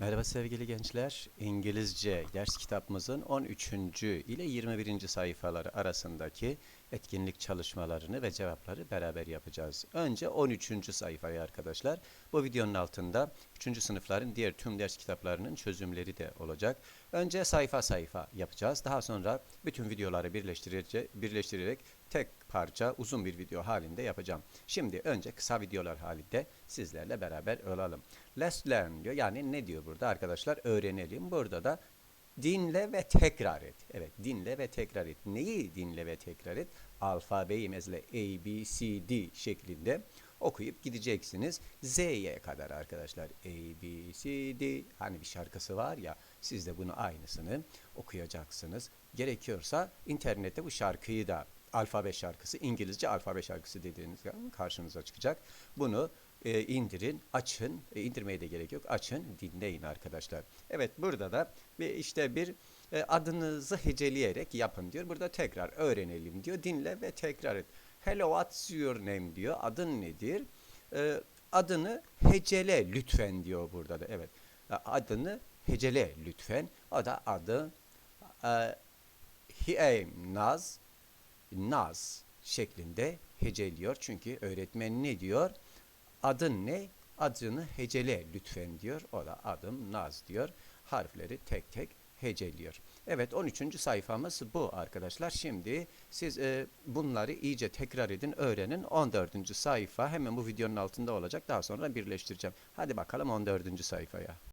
Merhaba sevgili gençler. İngilizce ders kitabımızın 13. ile 21. sayfaları arasındaki etkinlik çalışmalarını ve cevapları beraber yapacağız. Önce 13. sayfayı arkadaşlar. Bu videonun altında 3. sınıfların diğer tüm ders kitaplarının çözümleri de olacak. Önce sayfa sayfa yapacağız. Daha sonra bütün videoları birleştirerek tek parça uzun bir video halinde yapacağım. Şimdi önce kısa videolar halinde sizlerle beraber olalım. Let's learn diyor. Yani ne diyor burada arkadaşlar? Öğrenelim. Burada da dinle ve tekrar et. Evet dinle ve tekrar et. Neyi dinle ve tekrar et? Alfabeyi mesela A, B, C, D şeklinde okuyup gideceksiniz. Z'ye kadar arkadaşlar. A, B, C, D. Hani bir şarkısı var ya siz de bunu aynısını okuyacaksınız. Gerekiyorsa internette bu şarkıyı da alfabe şarkısı, İngilizce alfabe şarkısı dediğiniz karşınıza çıkacak. Bunu e, indirin, açın, e, indirmeye de gerek yok, açın, dinleyin arkadaşlar. Evet burada da bir işte bir e, adınızı heceleyerek yapın diyor. Burada tekrar öğrenelim diyor, dinle ve tekrar et. Hello, what's your name diyor, adın nedir? E, adını hecele lütfen diyor burada da, evet. E, Adını hecele lütfen. O da adı e, he, Naz, Naz şeklinde heceliyor. Çünkü öğretmen ne diyor? Adın ne? Adını hecele lütfen diyor. O da adım Naz diyor. Harfleri tek tek heceliyor. Evet 13. sayfamız bu arkadaşlar. Şimdi siz e, bunları iyice tekrar edin, öğrenin. 14. sayfa hemen bu videonun altında olacak. Daha sonra birleştireceğim. Hadi bakalım 14. sayfaya.